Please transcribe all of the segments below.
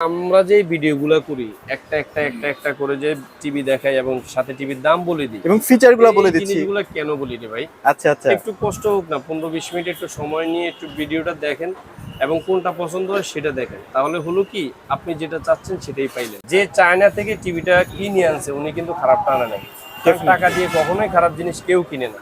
আমরা যে ভিডিওগুলো করি একটা একটা একটা একটা করে যে টিভি দেখাই এবং সাথে টিভির দাম বলে দিই। এবং ফিচারগুলো বলে দিচ্ছি। জিনিসগুলো কেন বলি রে ভাই? আচ্ছা আচ্ছা। একটু কষ্ট হোক না পনেরো বিশ মিনিট একটু সময় নিয়ে একটু ভিডিওটা দেখেন এবং কোনটা পছন্দ হয় সেটা দেখেন। তাহলে হলো কি আপনি যেটা চাচ্ছেন সেটাই পাইলেন। যে চায়না থেকে টিভিটা কিনে আনছে উনি কিন্তু খারাপটা আনা নাই। টাকা দিয়ে কখনোই খারাপ জিনিস কেউ কিনে না।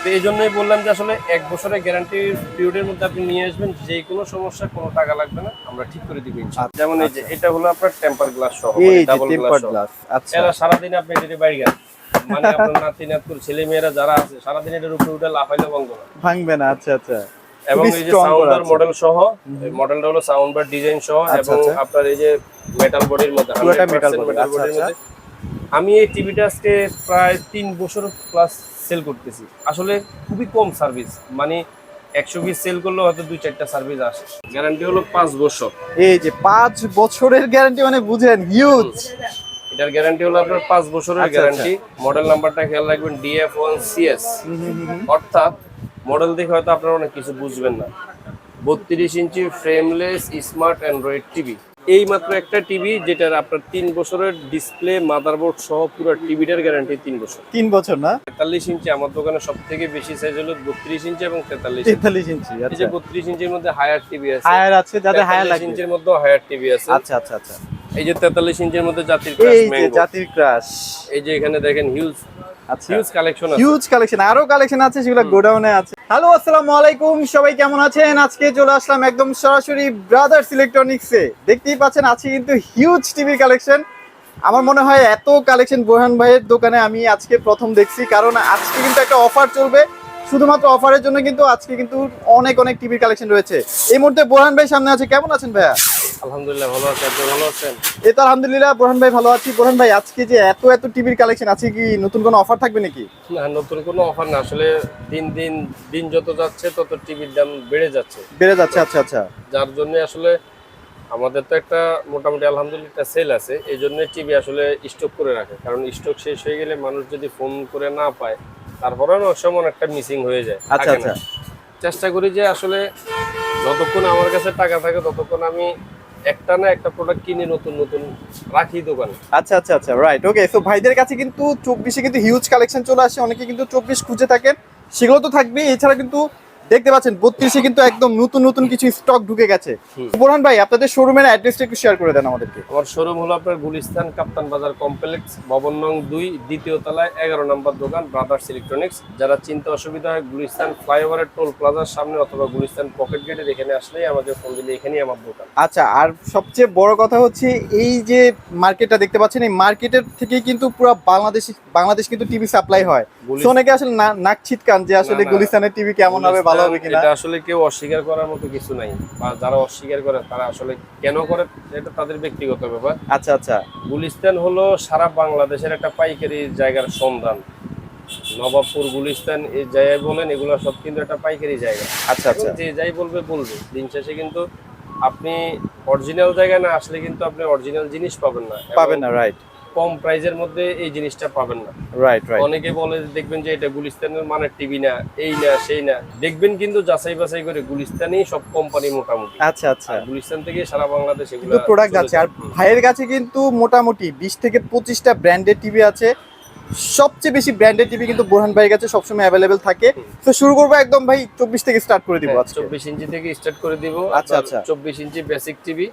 তো এই জন্যই বললাম যে আসলে এক বছরের গ্যারান্টি পিরিয়ডের মধ্যে আপনি নিয়ে আসবেন যে কোনো সমস্যা কোনো টাকা লাগবে না আমরা ঠিক করে দিব ইনশাআল্লাহ। যেমন এই যে এটা হলো আপনার টেম্পার গ্লাস সহ আচ্ছা, ডাবল টেম্পার গ্লাস গ্লাস আচ্ছা এরা সারাদিন আপনি যদি বাইরে গেল মানে আপনার নাতি নাতকুর ছেলে মেয়েরা যারা আছে সারাদিন এটার উপরে উঠে লাফাইলে বন্ধ না ভাঙবে না আচ্ছা আচ্ছা এবং এই যে strong সাউন্ড করা বার আছে। মডেল সহ মডেলটা হলো সাউন্ড বার ডিজাইন সহ আচ্ছা, এবং আচ্ছা। আপনার এই যে মেটাল বডির মধ্যে পুরোটা 100% metal body, metal আচ্ছা, body র আচ্ছা। মধ্যে। আমি এই টিভিটা আজকে প্রায় তিন বছর প্লাস সেল করতেছি। আসলে খুবই কম সার্ভিস মানে একশো পিস সেল করলে হয়তো দুই চারটা সার্ভিস আসে। গ্যারান্টি হলো পাঁচ বছর। এই যে পাঁচ বছরের গ্যারান্টি মানে বুঝেন হিউজ এটার গ্যারান্টি হলো আপনার পাঁচ বছরের গ্যারান্টি মডেল নাম্বারটা খেয়াল রাখবেন ডিএফ ওয়ান সিএস অর্থাৎ মডেল দেখে হয়তো আপনারা অনেক কিছু বুঝবেন না। বত্রিশ inch frameless smart Android TV এই মাত্র একটা টিভি যেটার আপনার তিন বছরের ডিসপ্লে মাদারবোর্ড সহ পুরো টিভিটার গ্যারান্টি তিন বছর। তিন বছর না? তেতাল্লিশ ইঞ্চি আমার দোকানে সব থেকে বেশি সাইজ হলো বত্রিশ ইঞ্চি এবং তেতাল্লিশ ইঞ্চি। তেতাল্লিশ ইঞ্চি এই যে আচ্ছা। বত্রিশ ইঞ্চির মধ্যে হায়ার টিভি আছে। হায়ার আছে যাদের হায়ার 43 ইঞ্চির মধ্যে হায়ার টিভি আছে। আচ্ছা আচ্ছা আচ্ছা। এই যে তেতাল্লিশ ইঞ্চির মধ্যে জাতির ক্রাশ এই যে ম্যাঙ্গো জাতির ক্রাশ এই যে এখানে দেখেন হিউজ হিউজ কালেকশন আছে। হিউজ কালেকশন আরও কালেকশন আছে সেগুলো গোডাউনে আছে। হ্যালো আসসালামু আলাইকুম সবাই কেমন আছেন? আজকে চলে আসলাম একদম সরাসরি ব্রাদার্স ইলেকট্রনিক্সে দেখতেই পাচ্ছেন আজকে কিন্তু হিউজ কালেকশন আমার মনে হয় এত কালেকশন বোরহান ভাইয়ের দোকানে আমি আজকে প্রথম দেখছি কারণ আজকে কিন্তু একটা অফার চলবে। শুধুমাত্র অফারের জন্য কিন্তু আজকে কিন্তু অনেক অনেক টিভির কালেকশন রয়েছে। এই মুহূর্তে বোরহান ভাই সামনে আছে কেমন আছেন ভাইয়া? আলহামদুলিল্লাহ ভালো আছে। আপনি ভালো আছেন? এই তো আলহামদুলিল্লাহ বোরহান ভাই ভালো আছি। বোরহান ভাই আজকে যে এত এত টিভির কালেকশন আছে কি নতুন কোনো অফার থাকবে নাকি? না নতুন কোনো অফার না। আসলে দিন দিন দিন যত যাচ্ছে তত টিভির দাম বেড়ে যাচ্ছে। বেড়ে যাচ্ছে আচ্ছা আচ্ছা। যার জন্য আসলে আমাদের তো একটা মোটামুটি আলহামদুলিল্লাহ একটা সেল আছে। এই জন্য টিভি আসলে স্টক করে রাখে। কারণ স্টক শেষ হয়ে গেলে মানুষ যদি ফোন করে না পায় তারপরে অনেক সময় একটা মিসিং হয়ে যায়। আচ্ছা আচ্ছা। চেষ্টা করি যে আসলে যতক্ষণ আমার কাছে টাকা থাকে ততক্ষণ আমি একটা না একটা প্রোডাক্ট কিনে নতুন নতুন রাখি দোকানে। আচ্ছা আচ্ছা আচ্ছা রাইট ওকে সো ভাইদের কাছে কিন্তু চব্বিশে কিন্তু হিউজ কালেকশন চলে আসে অনেকে কিন্তু চব্বিশ খুঁজে থাকেন সেগুলো তো থাকবে এছাড়া কিন্তু দেখতে পাচ্ছেন বত্রিশে কিন্তু একদম নতুন নতুন কিছু স্টক ঢুকে গেছে। বোরহান ভাই আপনাদের শোরুমের অ্যাড্রেসটা একটু শেয়ার করে দেন আমাদেরকে। আমার শোরুম হলো আপনার গুলিস্তান কাপ্তান বাজার কমপ্লেক্স ভবন নং দুই দ্বিতীয় তলায় এগারো নম্বর দোকান ব্রাদার্স ইলেকট্রনিক্স যারা চিন্তা অসুবিধা হয় গুলিস্তান ফ্লাইওভারের টোল প্লাজার সামনে অথবা গুলিস্তান পকেট গেটের এখানে আসলেই আমাদের ফোন দিলে এখানেই আমার দোকান। আচ্ছা আর সবচেয়ে বড় কথা হচ্ছে এই যে মার্কেটটা দেখতে পাচ্ছেন এই মার্কেটের থেকেই কিন্তু পুরো বাংলাদেশ বাংলাদেশ কিন্তু টিভি সাপ্লাই হয়। অনেকে আসলে নাক ছিটকান যে আসলে। গুলিস্তানের টিভি কেমন হবে ভালো হবে কিনা? এটা আসলে কেউ অস্বীকার করার মতো কিছু নাই। বা যারা অস্বীকার করে তারা আসলে কেন করে এটা তাদের ব্যক্তিগত ব্যাপার। আচ্ছা আচ্ছা। গুলিস্তান হলো সারা বাংলাদেশের একটা পাইকারি জায়গার সন্ধান। নবাবপুর গুলিস্তান এই জায়গায় বলেন এগুলো সব কিন্তু একটা পাইকারি জায়গা। আচ্ছা আচ্ছা। যে যাই বলবে বলবে। দিন শেষে কিন্তু আপনি অরিজিনাল জায়গায় না আসলে কিন্তু আপনি অরিজিনাল জিনিস পাবেন না। পাবেন না রাইট কম প্রাইজের মধ্যে এই জিনিসটা পাবেন না। রাইট রাইট অনেকে বলে দেখবেন যে এটা গুলিস্তানের মানের টিভি না এই না সেই না। দেখবেন কিন্তু যাচাই বাছাই করে গুলিস্তানই সব কোম্পানি মোটামুটি। আচ্ছা আচ্ছা। গুলিস্তান থেকে সারা বাংলাদেশ এগুলো প্রোডাক্ট আছে। আর ভাইয়ের কাছে কিন্তু মোটামুটি বিশ থেকে পঁচিশটা ব্র্যান্ডেড টিভি আছে। সবচেয়ে বেশি ব্র্যান্ডেড টিভি কিন্তু বোরহান ভাইয়ের কাছে সবসময় অ্যাভেলেবেল থাকে। তো শুরু করব একদম ভাই চব্বিশ থেকে স্টার্ট করে দিব হ্যাঁ, চব্বিশ ইঞ্চি থেকে স্টার্ট করে দিব। আচ্ছা, আচ্ছা। চব্বিশ ইঞ্চি বেসিক টিভি।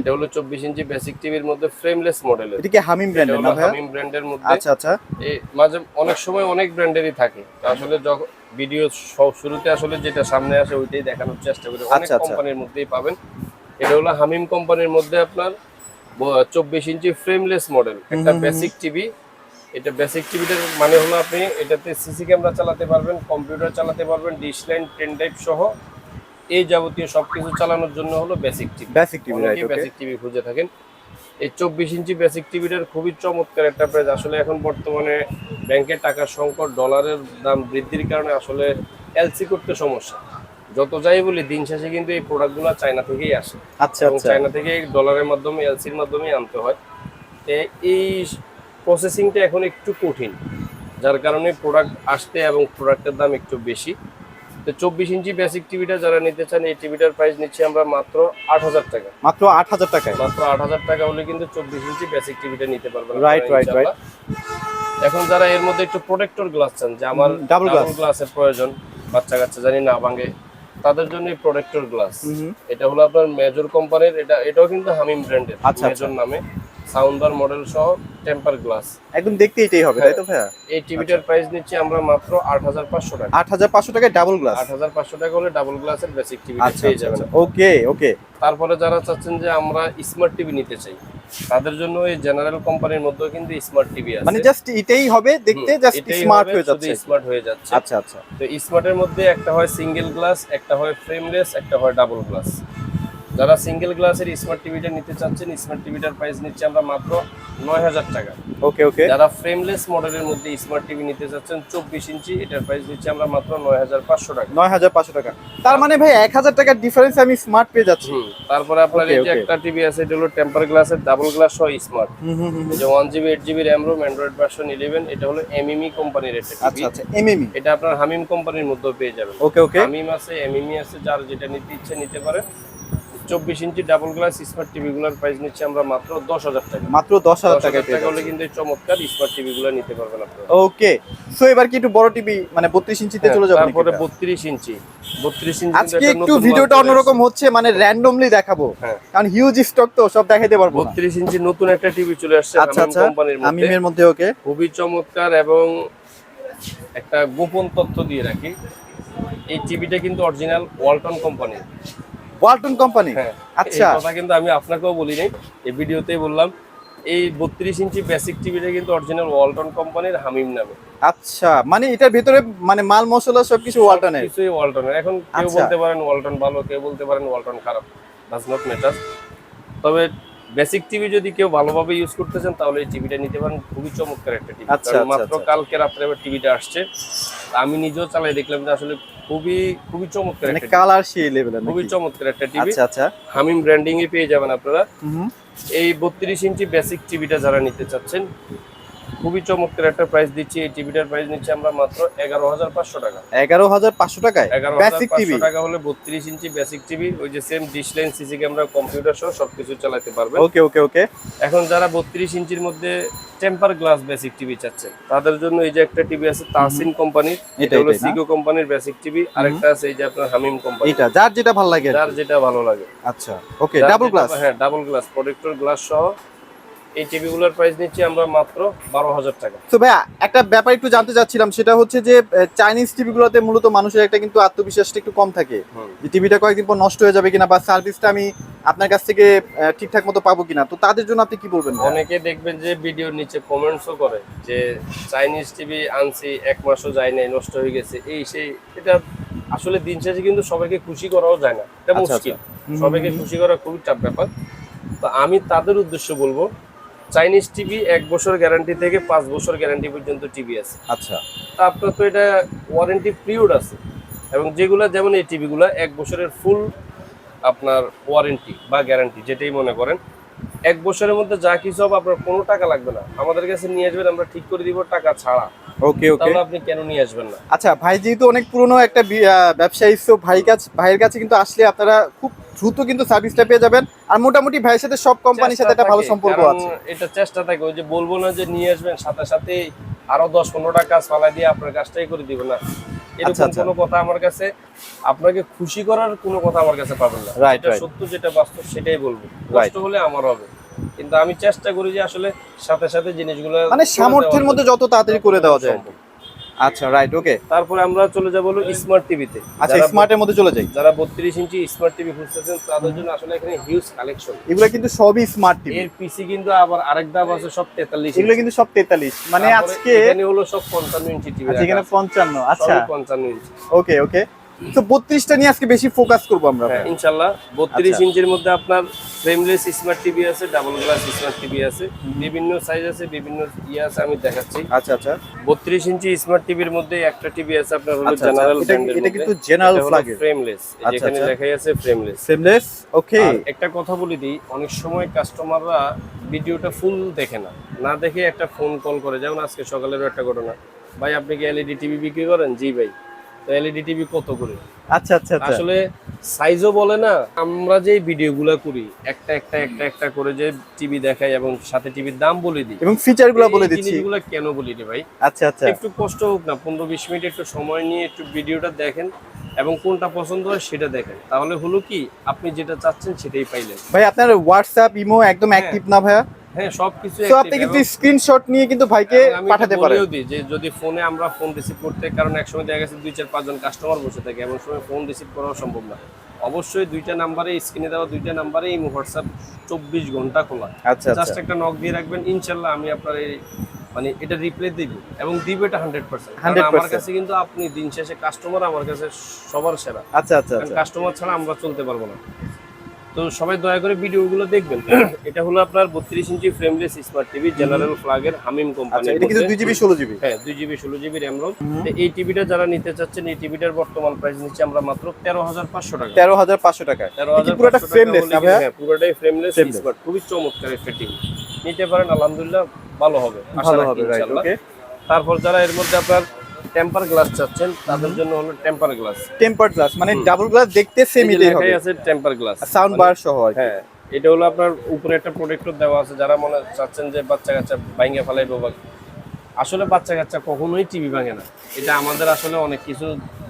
এটা হলো চব্বিশ ইঞ্চি বেসিক টিভির মধ্যে ফ্রেমলেস মডেল এটা কি হামিম ব্র্যান্ডের না হামিম ব্র্যান্ডের মধ্যে। আচ্ছা আচ্ছা। এই মাঝে অনেক সময় অনেক ব্র্যান্ডেরই থাকে। আসলে যখন ভিডিও শুরুতে আসলে যেটা সামনে আসে ওইটাই দেখানোর চেষ্টা করি। অনেক আচ্ছা, আচ্ছা। কোম্পানির মধ্যেই পাবেন। এটা হলো হামিম কোম্পানির মধ্যে আপনার চব্বিশ ইঞ্চি ফ্রেমলেস মডেল একটা বেসিক টিভি এটা বেসিক টিভিটার মানে হলো আপনি এটাতে সিসি ক্যামেরা চালাতে পারবেন কম্পিউটার চালাতে পারবেন ডিশ লাইন পেন ড্রাইভ সহ। এই যাবতীয় সবকিছু চালানোর জন্য হলো basic TV basic TV right অনেকেই ওকে বেসিক টিভি খুঁজে থাকেন। এই চব্বিশ ইঞ্চি বেসিক টিভিটার খুবই চমৎকার একটা প্রাইস আসলে এখন বর্তমানে ব্যাংকের টাকার সংকট ডলারের দাম বৃদ্ধির কারণে আসলে এলসি করতে সমস্যা। যত যাই বলি দিন শেষে কিন্তু এই প্রোডাক্টগুলো চায়না থেকেই আসে। আচ্ছা আচ্ছা। চায়না থেকে ডলারের মাধ্যমে এলসির মাধ্যমে আনতে হয়। এই প্রসেসিংটা এখন একটু কঠিন যার কারণে প্রোডাক্ট আসতে এবং প্রোডাক্টের দাম একটু বেশি। তো চব্বিশ ইঞ্চি বেসিক টিভিটা যারা নিতে চান এই টিভিটার প্রাইস নিচ্ছি আমরা মাত্র আট হাজার টাকা। মাত্র আট হাজার টাকায়? মাত্র আট হাজার টাকা হলে কিন্তু চব্বিশ ইঞ্চি বেসিক টিভিটা নিতে পারবেন আপনারা right, right. এখন যারা এর মধ্যে একটু প্রোটেক্টর গ্লাস চান যে আমার। ডাবল গ্লাসের প্রয়োজন বাচ্চা কাচ্চা জানি না ভাঙে তাদের জন্য প্রোটেক্টর গ্লাস এটা হলো আপনার মেজর কোম্পানির এটা এটাও কিন্তু হামিম ব্র্যান্ডের মেজর নামে। সাউন্ডার মডেল সহ টেম্পার গ্লাস। একদম দেখতে এটাই হবে তাই তো ভাইয়া? এই টিভিটার প্রাইস নিচ্ছি আমরা মাত্র আট হাজার পাঁচশো টাকা। আট হাজার পাঁচশো টাকায় ডাবল গ্লাস আট হাজার পাঁচশো টাকা হলে ডাবল গ্লাসের বেসিক আচ্ছা পেয়ে আচ্ছা যাবেন। ওকে ওকে। তারপরে যারা চাচ্ছেন যে আমরা স্মার্ট টিভি নিতে চাই তাদের জন্য এই জেনারেল কোম্পানির মধ্যে কিন্তু স্মার্ট টিভি আছে। মানে জাস্ট এটাই হবে দেখতে জাস্ট স্মার্ট হয়ে যাচ্ছে। স্মার্ট হয়ে যাচ্ছে। আচ্ছা আচ্ছা। তো স্মার্টের মধ্যে একটা হয় সিঙ্গেল গ্লাস একটা হয় ফ্রেমলেস একটা হয় ডাবল গ্লাস যারা সিঙ্গেল গ্লাসের স্মার্ট টিভিটা নিতে চাচ্ছেন স্মার্ট টিভিটার প্রাইস নিচ্ছে আমরা মাত্র নয় হাজার টাকা। ওকে ওকে যারা ফ্রেমলেস মডেলের মধ্যে স্মার্ট টিভি নিতে চাচ্ছেন চব্বিশ ইঞ্চি এটার প্রাইস নিচ্ছে আমরা মাত্র নয় হাজার পাঁচশো টাকা। নয় হাজার পাঁচশো টাকা। তার মানে ভাই এক হাজার টাকার ডিফারেন্স আমি স্মার্ট পেয়ে যাচ্ছি। তারপরে আপনার এই যে একটা টিভি আছে এটা হলো টেম্পার গ্লাসের ডাবল গ্লাস সহ স্মার্ট যে one GB eight GB RAM ROM Android version eleven এটা হলো এমএমই কোম্পানির একটা আচ্ছা আচ্ছা এমএমই এটা আপনার হামিম কোম্পানির মধ্যেও পেয়ে যাবেন। ওকে ওকে হামিম আছে এমএমই আছে যার যেটা নিতে ইচ্ছে নিতে পারে চব্বিশ inch double glass smart TV গুলোর প্রাইস নিচ্ছে আমরা মাত্র দশ হাজার টাকা। মাত্র দশ হাজার টাকা হলে কিন্তু চমৎকার স্মার্ট টিভি গুলো নিতে পারবেন আপনারা। ওকে সো এবার কি একটু বড় টিভি মানে বত্রিশ ইঞ্চিতে চলে যাব তারপরে বত্রিশ ইঞ্চি। বত্রিশ ইঞ্চি আজকে একটু ভিডিওটা অন্যরকম হচ্ছে মানে র্যান্ডমলি দেখাবো। হ্যাঁ। কারণ হিউজ স্টক তো সব দেখাইতে পারব বত্রিশ ইঞ্চি নতুন একটা টিভি চলে আসছে আচ্ছা আচ্ছা। মধ্যে। ওকে খুবই চমৎকার এবং একটা গোপন তথ্য দিয়ে রাখি। এই টিভিটা কিন্তু অরিজিনাল ওয়ালটন কোম্পানির। ওয়ালটন কোম্পানি হ্যাঁ আচ্ছা। এই কথা কিন্তু আমি আপনাকেও বলি নাই এই ভিডিওতেই বললাম এই বত্রিশ ইঞ্চি বেসিক টিভিটা কিন্তু অরিজিনাল ওয়ালটন কোম্পানির হামিম নামে। আচ্ছা মানে এটার ভিতরে মানে মাল মশলা সবকিছু ওয়ালটনের কিছুই ওয়ালটনের এখন কেউ আচ্ছা। বলতে পারেন ওয়ালটন ভালো কেউ বলতে পারেন ওয়ালটন খারাপ। ডাজ নট ম্যাটার তবে বেসিক টিভি যদি কেউ ভালোভাবে ইউজ করতে চান তাহলে এই টিভিটা নিতে পারেন। খুবই চমৎকার একটা টিভি আচ্ছা, আচ্ছা, মাত্র আচ্ছা। কালকে রাত্রে আবার টিভিটা আসছে। আমি নিজেও চালাই দেখলাম যে আসলে খুবই খুবই চমৎকার মানে একটা কালার সেই লেভেলের খুবই চমৎকার একটা টিভি আচ্ছা আচ্ছা। হামিম ব্র্যান্ডিং এ পেয়ে যাবেন আপনারা। এই বত্রিশ ইঞ্চি বেসিক টিভিটা যারা নিতে চাচ্ছেন খুবই চমৎকার একটা প্রাইস দিচ্ছি। এই টিভিটার প্রাইস নিচ্ছি আমরা মাত্র এগারো হাজার পাঁচশো টাকা। এগারো হাজার পাঁচশো টাকায়? এগারো হাজার বেসিক টিভি পাঁচশো টাকা হলে বত্রিশ ইঞ্চি বেসিক টিভি ওই যে same dish line CC camera computer সহ সবকিছু চালাতে পারবে। ওকে ওকে ওকে এখন যারা বত্রিশ ইঞ্চির মধ্যে টেম্পার গ্লাস বেসিক টিভি চাচ্ছেন তাদের জন্য এই যে একটা টিভি আছে তাহসিন কোম্পানির এটা হলো সিগো কোম্পানির বেসিক টিভি আরেকটা আছে এই যে আপনার হামিম কোম্পানি এটা যার যেটা ভালো লাগে যার যেটা ভালো লাগে। আচ্ছা ওকে ডাবল গ্লাস হ্যাঁ ডাবল গ্লাস প্রোটেক্টর গ্লাস সহ এই টিভি গুলোর প্রাইস নিচ্ছি আমরা মাত্র বারো হাজার টাকা। তো ভাইয়া একটা ব্যাপার একটু জানতে চাচ্ছিলাম সেটা হচ্ছে যে চাইনিজ টিভি গুলোতে মূলত মানুষের একটা কিন্তু আত্মবিশ্বাসটা একটু কম থাকে। যে টিভিটা কয়েকদিন পর নষ্ট হয়ে যাবে কিনা বা সার্ভিসটা আমি আপনার কাছ থেকে ঠিকঠাক মতো পাবো কিনা তো তাদের জন্য আপনি কি বলবেন অনেকে দেখবেন যে ভিডিওর নিচে কমেন্টসও করে যে চাইনিজ টিভি আনছি এক মাসও যায় নাই নষ্ট হয়ে গেছে এই সেই এটা আসলে দিন শেষে কিন্তু সবাইকে খুশি করাও যায় না। এটা আচ্ছা, মুশকিল। সবাইকে খুশি করা খুবই টাফ ব্যাপার। তো আমি তাদের উদ্দেশ্য বলব চাইনিজ টিভি এক বছর গ্যারান্টি থেকে পাঁচ বছর গ্যারান্টি পর্যন্ত টিভি আছে। আচ্ছা। তা আপনার তো এটা ওয়ারেন্টি পিরিয়ড আছে। এবং যেগুলো যেমন এই টিভিগুলো এক বছরের ফুল আপনার ওয়ারেন্টি বা গ্যারান্টি যেটাই মনে করেন এক বছরের মধ্যে যা কিছু হবে আপনার কোনো টাকা লাগবে না। আমাদের কাছে নিয়ে আসবেন আমরা ঠিক করে দিব টাকা ছাড়া। ওকে ওকে। তাহলে আপনি কেন নিয়ে আসবেন না? আচ্ছা ভাই যেহেতু অনেক পুরনো একটা ব্যবসায়ী তো ভাই কাছে ভাইয়ের কাছে কিন্তু আসলে আপনারা খুব দ্রুত কিন্তু সার্ভিসটা পেয়ে যাবেন। আর মোটামুটি ভাইয়ের সাথে সব কোম্পানির সাথে একটা ভালো সম্পর্ক আছে। এটা চেষ্টা থাকে ওই যে বলব না যে নিয়ে আসবেন সাথে সাথে আরও দশ পনেরোটা কাজ ফালাই দিয়ে আপনার কাজটাই করে দিব না। আচ্ছা, এরকম আচ্ছা। কোনো কথা আমার কাছে আপনাকে খুশি করার কোনো কথা আমার কাছে পাবেন না। সত্য যেটা বাস্তব সেটাই বলব. কষ্ট হলে আমার হবে। কিন্তু আমি চেষ্টা করি যে আসলে সাথে সাথে জিনিসগুলো মানে সামর্থ্যের মধ্যে যত তাড়াতাড়ি করে দেওয়া যায়। আচ্ছা রাইট ওকে তারপরে আমরা চলে যাব হলো স্মার্ট টিভিতে আচ্ছা স্মার্টের মধ্যে চলে যাই। যারা বত্রিশ ইঞ্চি স্মার্ট টিভি খুঁজতেছেন তাদের জন্য আসলে এখানে হিউজ কালেকশন এগুলো কিন্তু সবই স্মার্ট টিভি এর পিসি কিন্তু আবার আরেক দাম আছে সব তেতাল্লিশ এগুলো কিন্তু সব তেতাল্লিশ। মানে আজকে এখানে হলো সব পঞ্চান্ন ইঞ্চি টিভি আচ্ছা এখানে পঞ্চান্ন আচ্ছা। পঞ্চান্ন ইঞ্চি ওকে ওকে তো বত্রিশটা নিয়ে আজকে বেশি ফোকাস করব আমরা হ্যাঁ ইনশাল্লাহ। বত্রিশ আচ্ছা। ইঞ্চির মধ্যে আপনার ফ্রেমলেস স্মার্ট টিভি আছে ডাবল গ্লাস স্মার্ট টিভি আছে। বিভিন্ন সাইজ আছে বিভিন্ন ইয়ে আছে আমি দেখাচ্ছি। আচ্ছা আচ্ছা। বত্রিশ ইঞ্চি স্মার্ট টিভির মধ্যে একটা টিভি আছে আপনার হলো আচ্ছা, আচ্ছা। জেনারেল এটা- কিন্তু general flag-এর। ফ্রেমলেস আচ্ছা, এখানে আচ্ছা। আছে ফ্রেমলেস সেমলেস ওকে একটা কথা বলে দিই অনেক সময় কাস্টমাররা ভিডিওটা ফুল দেখে না। না দেখে একটা ফোন কল করে। যেমন আজকে সকালেরও একটা ঘটনা। ভাই আপনি কি এলইডি টিভি বিক্রি করেন? জি ভাই। তো এলইডি টিভি কত করে? আচ্ছা আচ্ছা আচ্ছা। আসলে সাইজও বলে না আমরা যে ভিডিওগুলো করি একটা একটা একটা একটা করে যে টিভি দেখাই এবং সাথে টিভির দাম বলে দিই। এবং ফিচারগুলো বলে দিচ্ছি। জিনিসগুলো কেন বলি রে ভাই? আচ্ছা আচ্ছা। একটু কষ্ট হোক না পনেরো বিশ মিনিট একটু সময় নিয়ে একটু ভিডিওটা দেখেন এবং কোনটা পছন্দ হয় সেটা দেখেন। তাহলে হলো কি আপনি যেটা চাচ্ছেন সেটাই পাইলেন। ভাই আপনার হোয়াটসঅ্যাপ ইমো একদম অ্যাক্টিভ না ভাইয়া? হ্যাঁ সবকিছু তো আপনি কিন্তু স্ক্রিনশট নিয়ে কিন্তু ভাইকে পাঠাতে পারেন। বলেও দিই যে যদি ফোনে আমরা ফোন রিসিভ করতে কারণ একসময় দেখা গেছে দুই চার পাঁচজন কাস্টমার বসে থাকে এমন সময় ফোন রিসিভ করাও সম্ভব না। অবশ্যই দুইটা নাম্বারে স্ক্রিনে দেওয়া দুইটা নাম্বারে এই হোয়াটসঅ্যাপ চব্বিশ ঘণ্টা খোলা। আচ্ছা জাস্ট আচ্ছা একটা নক দিয়ে রাখবেন ইনশাল্লাহ আমি আপনার এই মানে এটা রিপ্লাই দিব এবং দিব এটা হান্ড্রেড পার্সেন্ট 100% আমার কাছে কিন্তু আপনি দিন শেষে কাস্টমার আমার কাছে সবার সেরা। আচ্ছা আচ্ছা আচ্ছা। কাস্টমার ছাড়া আমরা চলতে পারব না। তো সবাই দয়া করে ভিডিওগুলো দেখবেন। এটা হলো আপনার বত্রিশ inch frameless smart TV general ফ্লাগের Hamim company দুই জিবি ষোলো জিবি হ্যাঁ দুই জিবি ষোলো জিবি র্যাম রোম এই টিভিটা যারা নিতে চাচ্ছেন এই টিভিটার বর্তমান প্রাইস নিচ্ছি আমরা মাত্র তেরো হাজার পাঁচশো টাকা। তেরো হাজার পাঁচশো টাকা। তেরো কি পুরোটা ফ্রেমলেস হ্যাঁ? পুরোটাই ফ্রেমলেস স্মার্ট খুবই চমৎকার একটা টিভি নিতে পারেন আলহামদুলিল্লাহ ভালো হবে। ভালো হবে তারপর যারা এর মধ্যে আপনার টেম্পার গ্লাস চাচ্ছেন তাদের জন্য হলো টেম্পার গ্লাস। টেম্পার গ্লাস মানে ডাবল গ্লাস দেখতে সেমই হবে। আছে টেম্পার গ্লাস। সাউন্ড বার সহ হ্যাঁ এটা হলো আপনার উপরে একটা প্রোটেক্টর দেওয়া আছে যারা মনে চাচ্ছেন যে বাচ্চা কাচ্চা ভাঙ্গে ফেলাইবো বা আসলে বাচ্চা কাচ্চা কখনোই টিভি ভাঙে না। এটা আমাদের আসলে অনেক কিছু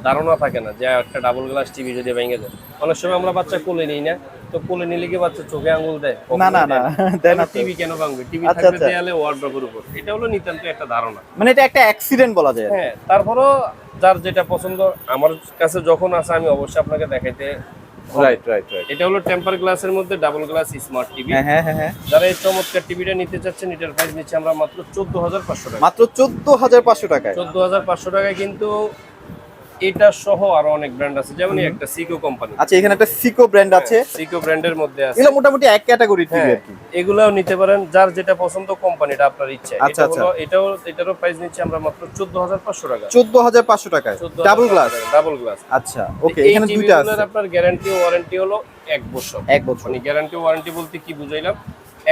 ধারণা থাকে না যে একটা ডাবল গ্লাস টিভি যদি ভেঙে যায়। অনেক সময় আমরা বাচ্চা কোলে নিই না তো কোলে নিলে কি বাচ্চা চোখে আঙুল দেয়? না না না দেয় না। টিভি কেন ভাঙবে? টিভি আচ্ছা, থাকবে আচ্ছা। দেয়ালে ওয়ার্ড্রপের উপর। এটা হলো নিতান্ত একটা ধারণা। মানে এটা একটা অ্যাক্সিডেন্ট বলা যায় হ্যাঁ তারপরও যার যেটা পছন্দ আমার কাছে যখন আসে আমি অবশ্যই আপনাকে দেখাইতে। রাইট রাইট রাইট এটা হলো টেম্পার গ্লাসের মধ্যে ডাবল গ্লাস স্মার্ট টিভি হ্যাঁ হ্যাঁ হ্যাঁ যারা এই চমৎকার টিভিটা নিতে চাচ্ছেন এটার প্রাইস নিচ্ছে আমরা মাত্র চোদ্দ হাজার পাঁচশো টাকা। মাত্র চোদ্দ হাজার পাঁচশো টাকায়। চোদ্দ হাজার পাঁচশো টাকায় কিন্তু এটা সহ আরও অনেক ব্র্যান্ড আছে। যেমন একটা সিকো কোম্পানি আচ্ছা এখানে একটা সিকো ব্র্যান্ড আছে। সিকো ব্র্যান্ডের মধ্যে আছে। এগুলো মোটামুটি এক ক্যাটাগরি টিভি হ্যাঁ আর কি। এগুলাও নিতে পারেন যার যেটা পছন্দ কোম্পানিটা আপনার ইচ্ছা। আচ্ছা, হলো এটাও এটারও প্রাইস নিচ্ছে আমরা মাত্র চোদ্দ হাজার পাঁচশো টাকা। চোদ্দ হাজার পাঁচশো টাকায়। ডাবল গ্লাস ডাবল গ্লাস আচ্ছা ওকে এখানে দুইটা আছে। আপনার গ্যারান্টি ওয়ারেন্টি হলো এক বছর। এক বছর। মানে গ্যারান্টি ওয়ারেন্টি বলতে কি বুঝাইলাম?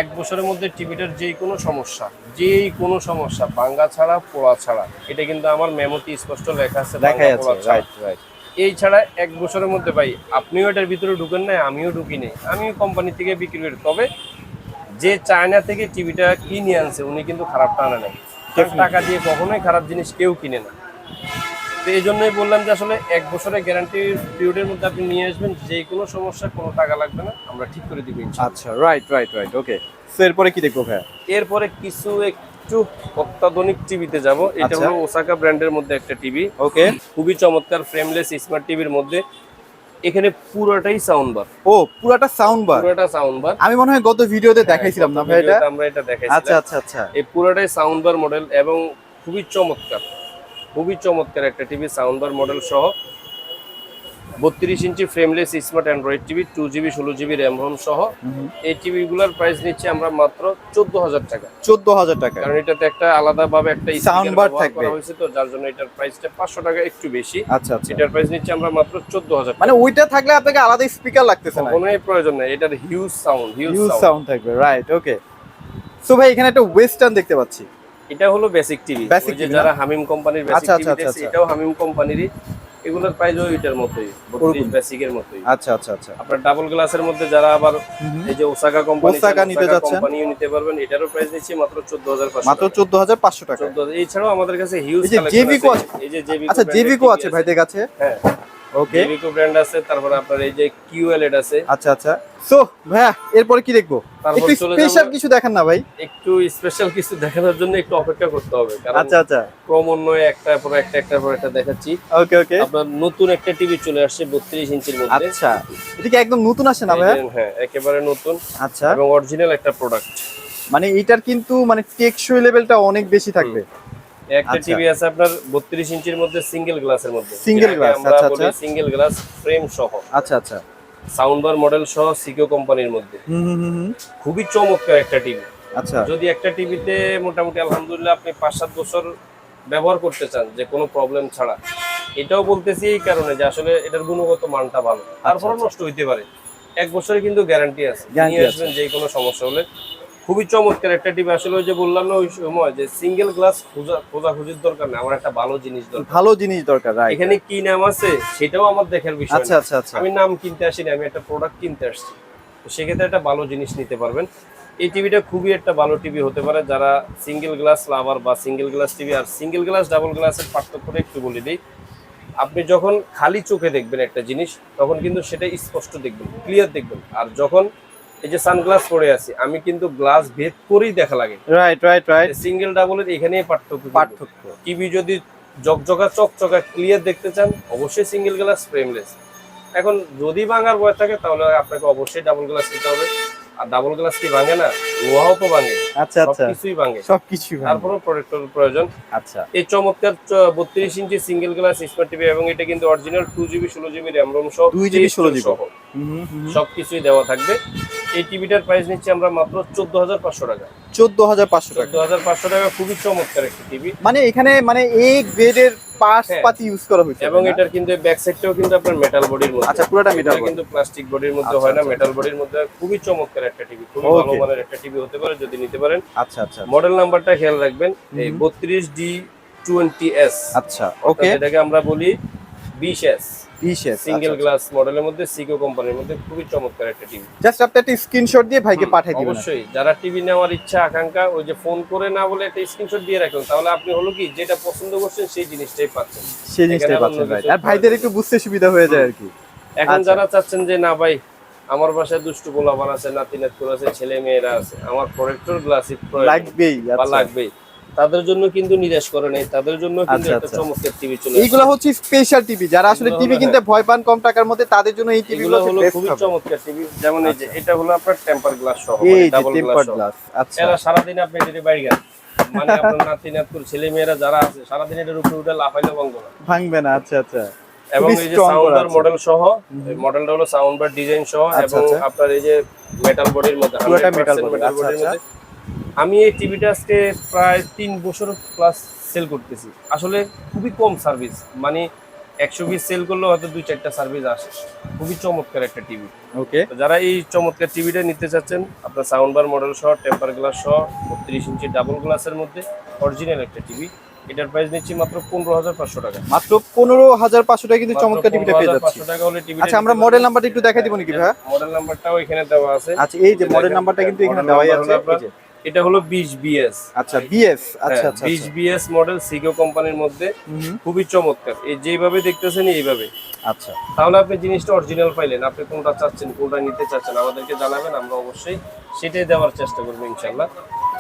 এক বছরের মধ্যে টিভিটার যেই কোনো সমস্যা যেই কোনো সমস্যা ভাঙ্গা ছাড়া পোড়া ছাড়া এটা কিন্তু আমার মেমোতে স্পষ্ট লেখা আছে। রাইট রাইট এই ছাড়া এক বছরের মধ্যে ভাই আপনিও এটার ভিতরে ঢুকেন নাই আমিও ঢুকি নাই আমি কোম্পানি থেকে বিক্রি করি। তবে যে চায়না থেকে টিভিটা কিনে আনছে উনি কিন্তু খারাপটা আনে নাই। টাকা দিয়ে কখনোই খারাপ জিনিস কেউ কিনে না। তো এই জন্যই বললাম যে আসলে এক বছরের গ্যারান্টি পিরিয়ডের মধ্যে আপনি নিয়ে আসবেন যে কোনো সমস্যা কোনো টাকা লাগবে না আমরা ঠিক করে দিব আচ্ছা রাইট রাইট রাইট ওকে এরপরে কি দেখব ভাইয়া? এরপরে কিছু একটু অত্যাধুনিক টিভিতে যাব। এটা আচ্ছা। হলো ওসাকা ব্র্যান্ডের মধ্যে একটা টিভি। ওকে খুবই চমৎকার ফ্রেমলেস স্মার্ট টিভির মধ্যে। এখানে পুরোটাই সাউন্ড বার ও পুরাটা সাউন্ড বার পুরোটা সাউন্ড বার আমি মনে হয় গত ভিডিওতে দেখাইছিলাম না ভাই এটা? আমরা এটা আচ্ছা আচ্ছা আচ্ছা। এই পুরোটাই সাউন্ড বার মডেল এবং খুবই চমৎকার। খুবই চমৎকার একটা টিভি সাউন্ড বার মডেল সহ। বত্রিশ inch frameless smart Android TV two GB ষোলো জিবি র্যাম রোম সহ। এই টিভিগুলোর প্রাইস নিচ্ছি আমরা মাত্র চোদ্দ হাজার টাকা। চোদ্দ হাজার টাকা। কারণ এটাতে একটা আলাদা ভাবে একটা speaker থাকবে। হয়েছে তো যার জন্য এটার প্রাইসটা পাঁচশো টাকা একটু বেশি। আচ্ছা আচ্ছা। এটার প্রাইস নিচ্ছি আমরা মাত্র চোদ্দ হাজার মানে ওইটা থাকলে আপনাকে আলাদা স্পিকার লাগতেছে না। কখনোই প্রয়োজন নেই এটার হিউজ সাউন্ড হিউজ সাউন্ড থাকবে রাইট ওকে সো ভাই এখানে একটা ওয়েস্টার্ন দেখতে পাচ্ছি। এটা হলো বেসিক টিভি Basic যে যারা হামিম কোম্পানির বেসিক টিভি দেখছে আচ্ছা। এটাও হামিম কোম্পানিরই এগুলোর প্রাইস ওই এটার মতোই বেসিক এর মতোই। আচ্ছা আচ্ছা আচ্ছা। আপনার ডাবল গ্লাসের মধ্যে যারা আবার এই যে ওসাকা কোম্পানি ওসাকা নিতে যাচ্ছেন? কোম্পানিও নিতে পারবেন এটারও প্রাইস নিচ্ছি মাত্র চোদ্দ হাজার মাত্র চোদ্দ হাজার পাঁচশো টাকা। চোদ্দ এছাড়াও আমাদের কাছে হিউজ জেভিকো আছে। এই যে জেভিকো আচ্ছা জেভিকো আছে। ভাইদের কাছে। হ্যাঁ। ওকে। জেভিকো ব্র্যান্ড আছে তারপর আপনার এই যে কিউএলএড আছে। আচ্ছা আচ্ছা। সো ভাইয়া এরপরে কি দেখব? তারপর একটু স্পেশাল কিছু দেখান না ভাই। একটু স্পেশাল কিছু দেখানোর জন্য একটু অপেক্ষা করতে হবে কারণ আচ্ছা আচ্ছা। ক্রমান্বয়ে একটার পর একটা একটার পর একটা দেখাচ্ছি। ওকে ওকে। আপনার নতুন একটা টিভি চলে আসছে বত্রিশ ইঞ্চির মধ্যে। আচ্ছা। এটা কি একদম নতুন আসে না যে, হ্যাঁ একেবারে নতুন। আচ্ছা। এবং অরিজিনাল একটা প্রোডাক্ট মানে এটার কিন্তু মানে টেকসই লেভেলটা অনেক বেশি থাকবে। একটা আচ্ছা। টিভি আছে আপনার বত্রিশ ইঞ্চির মধ্যে সিঙ্গেল গ্লাসের মধ্যে glass, আমরা আচ্ছা, বলি আচ্ছা। সিঙ্গেল গ্লাস ফ্রেম সহ আচ্ছা আচ্ছা সাউন্ড বার মডেল সহ সিকো কোম্পানির মধ্যে হুম হুম হুম হুম। খুবই চমৎকার একটা টিভি আচ্ছা যদি একটা টিভিতে মোটামুটি আলহামদুলিল্লাহ আপনি পাঁচ সাত বছর ব্যবহার করতে চান যে কোনো প্রবলেম ছাড়া এটাও বলতেছি এই কারণে যে আসলে এটার গুণগত মানটা ভালো তারপরে আচ্ছা। নষ্ট হইতে পারে এক বছরে কিন্তু গ্যারান্টি আছে নিয়ে আছে। আসবেন যে কোনো সমস্যা হলে খুবই চমৎকার একটা টিভি আসলে ওই যে বললাম না ওই সময় যে সিঙ্গেল গ্লাস খোঁজা খোঁজাখুঁজির দরকার নেই। আমার একটা ভালো জিনিস দরকার। ভালো জিনিস দরকার এখানে কি নাম আছে সেটাও আমার দেখার বিষয় আচ্ছা আচ্ছা আচ্ছা। আমি নাম কিনতে আসিনি আমি একটা প্রোডাক্ট কিনতে আসছি। তো সেক্ষেত্রে একটা ভালো জিনিস নিতে পারবেন। এই টিভিটা খুবই একটা ভালো টিভি হতে পারে। যারা সিঙ্গেল গ্লাস লাভার বা সিঙ্গেল গ্লাস টিভি আর সিঙ্গেল গ্লাস ডাবল গ্লাসের পার্থক্যটা একটু বলে দিই। আপনি যখন খালি চোখে দেখবেন একটা জিনিস তখন কিন্তু সেটা স্পষ্ট দেখবেন ক্লিয়ার দেখবেন। আর যখন এই যে সানগ্লাস পরে আছি আমি কিন্তু গ্লাস ভেদ করেই দেখা লাগে। রাইট রাইট রাইট সিঙ্গেল ডাবলের এখানেই পার্থক্য পার্থক্য। টিভি যদি জকজকা চকচকা ক্লিয়ার দেখতে চান অবশ্যই সিঙ্গেল গ্লাস ফ্রেমলেস এখন যদি ভাঙার ভয় থাকে তাহলে আপনাকে অবশ্যই ডাবল গ্লাস নিতে হবে। আর ডাবল গ্লাস কি ভাঙে না? লোহাও তো ভাঙে। আচ্ছা আচ্ছা। সবকিছুই ভাঙে। সবকিছু ভালো। তারপরেও প্রোডাক্টের প্রয়োজন। আচ্ছা। এই চমৎকার বত্রিশ inch single glass smart TV এবং এটা কিন্তু অরিজিনাল টু জিবি ষোলো জিবি র্যাম রোম সহ 2GB 16GB সহ। হুম হুম সবকিছুই দেওয়া থাকবে। এই টিভিটার প্রাইস নিচ্ছি আমরা মাত্র চোদ্দ হাজার পাঁচশো টাকা। চোদ্দ হাজার পাঁচশো টাকা। চোদ্দ হাজার পাঁচশো টাকা খুবই চমৎকার একটি টিভি মানে এখানে মানে এই গ্রেডের পার্টস হ্যাঁ। পাতি ইউজ করা হয়েছে এবং এটার কিন্তু ব্যাক সাইডটাও কিন্তু আপনার মেটাল বডির মধ্যে। আচ্ছা পুরোটা মেটাল কিন্তু প্লাস্টিক বডির মধ্যে আচ্ছা, হয় না আচ্ছা। মেটাল বডির মধ্যে খুবই চমৎকার একটা টিভি খুবই. ভালো মানের একটা টিভি হতে পারে যদি নিতে পারেন। আচ্ছা আচ্ছা মডেল নাম্বারটা খেয়াল রাখবেন এই বত্রিশ ডি টোয়েন্টি এস আচ্ছা ওকে এটাকে আমরা বলি বিশ এস বিশেষ সিঙ্গেল গ্লাস মডেলের মধ্যে সিকো কোম্পানির মধ্যে খুবই চমৎকার একটা টিভি জাস্ট আপনি একটা স্ক্রিনশট দিয়ে ভাইকে পাঠিয়ে দিবেন। অবশ্যই। যারা টিভি নেওয়ার ইচ্ছা আকাঙ্ক্ষা ওই যে ফোন করে না বলে একটা স্ক্রিনশট দিয়ে রাখুন তাহলে আপনি হলো কি যেটা পছন্দ করছেন সেই জিনিসটাই পাচ্ছেন। সেই জিনিসটাই পাচ্ছেন অন্য আর ভাইদের একটু বুঝতে সুবিধা হয়ে যায় আর কি। এখন আচ্ছা। যারা চাচ্ছেন যে না ভাই আমার বাসায় দুষ্টু পোলাপান আছে নাতি নাতকুর আছে ছেলে মেয়েরা আছে আমার প্রোডাক্টর গ্লাস লাগবেই বা আচ্ছা। লাগবেই। তাদের জন্য কিন্তু নিরাশ করে নেই তাদের জন্য কিন্তু আচ্ছা, একটা আচ্ছা। চমৎকার টিভি চলে এইগুলো হচ্ছে স্পেশাল টিভি যারা আসলে টিভি কিনতে ভয় পান কম টাকার মধ্যে তাদের জন্য এই। টিভিগুলো হলো খুবই চমৎকার টিভি যেমন এই যে এটা হলো আপনার টেম্পার গ্লাস সহ ডাবল টেম্পার গ্লাস আচ্ছা এরা সারাদিন আপনি যদি বাইরে গেন মানে আপনার নাতি নাতকুর ছেলে মেয়েরা যারা আছে সারাদিন এটার উপরে উঠে লাফাইলে বন্ধ না ভাঙবে না আচ্ছা আচ্ছা এবং এই যে সাউন্ডার মডেল সহ মডেলটা হলো সাউন্ড বার ডিজাইন সহ আচ্ছা, এবং আচ্ছা। আপনার এই যে মেটাল বডির মধ্যে পুরোটা 100% metal body, metal আচ্ছা, body র আচ্ছা। মধ্যে। আমি এই টিভিটা আজকে প্রায় তিন বছর প্লাস সেল করতেছি। আসলে খুবই কম সার্ভিস মানে একশো পিস সেল করলেও হয়তো দুই চারটা সার্ভিস আসে। খুবই চমৎকার একটা টিভি ওকে যারা এই চমৎকার টিভিটা নিতে চাচ্ছেন আপনার সাউন্ড বার মডেল সহ টেম্পার গ্লাস সহ বত্রিশ ইঞ্চি ডাবল গ্লাসের মধ্যে অরিজিনাল একটা টিভি এটার প্রাইস নিচ্ছি মাত্র পনেরো হাজার পাঁচশো টাকা। মাত্র পনেরো হাজার পাঁচশো টাকা কিন্তু চমৎকার টিভিটা পেয়ে যাচ্ছি। টাকা হলে টিভি আচ্ছা আমরা মডেল নাম্বারটা একটু দেখাই দিব নাকি ভাই মডেল নাম্বারটাও এখানে দেওয়া আছে। আচ্ছা এই যে মডেল নাম্বারটা কিন্তু এখানে দেওয়াই আছে। এটা হলো বিশ বিএস। আচ্ছা বিএস? আচ্ছা আচ্ছা বিশ বিএস মডেল সিগো কোম্পানির মধ্যে খুবই চমৎকার। এই যেভাবে দেখতেছেন এইভাবে। আচ্ছা। তাহলে আপনি জিনিসটা অরিজিনাল পাইলেন। আপনি কোনটা চাচ্ছেন কোনটা নিতে চাচ্ছেন আমাদেরকে জানাবেন আমরা অবশ্যই সেটাই দেওয়ার চেষ্টা করব ইনশাল্লাহ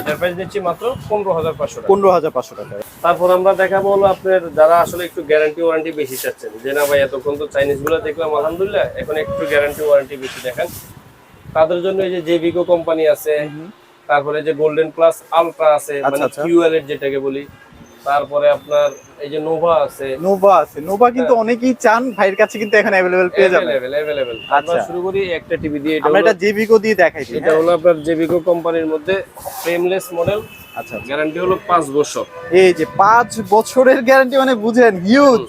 এটার প্রাইস দিচ্ছি মাত্র পনেরো হাজার পাঁচশো টাকা। পনেরো হাজার পাঁচশো টাকা। তারপর আমরা দেখাবো হলো আপনার যারা আসলে একটু গ্যারান্টি ওয়ারেন্টি বেশি চাচ্ছেন। যে না ভাই এতক্ষণ তো চাইনিজগুলো দেখলাম আলহামদুলিল্লাহ এখন একটু গ্যারান্টি ওয়ারেন্টি বেশি দেখান। তাদের জন্য এই যে জেভিকো কোম্পানি আছে তারপরে যে গোল্ডেন প্লাস আলট্রা আছে আচ্ছা, মানে আচ্ছা। কিউএল এর যেটাকে বলি তারপরে আপনার এই যে নোভা আছে। নোভা আছে। নোভা কিন্তু অনেকেই চান ভাইয়ের কাছে কিন্তু এখন অ্যাভেলেবেল পেয়ে যাবেন। অ্যাভেলেবেল আমরা আচ্ছা। শুরু করি একটা টিভি দিয়ে এটা আমরা এটা জেবিকো দিয়ে দেখাই এটা হলো আপনার জেভিকো কোম্পানির মধ্যে ফ্রেমলেস মডেল আচ্ছা আচ্ছা। গ্যারান্টি হলো পাঁচ বছর। এই যে পাঁচ বছরের গ্যারান্টি মানে বুঝেন হিউজ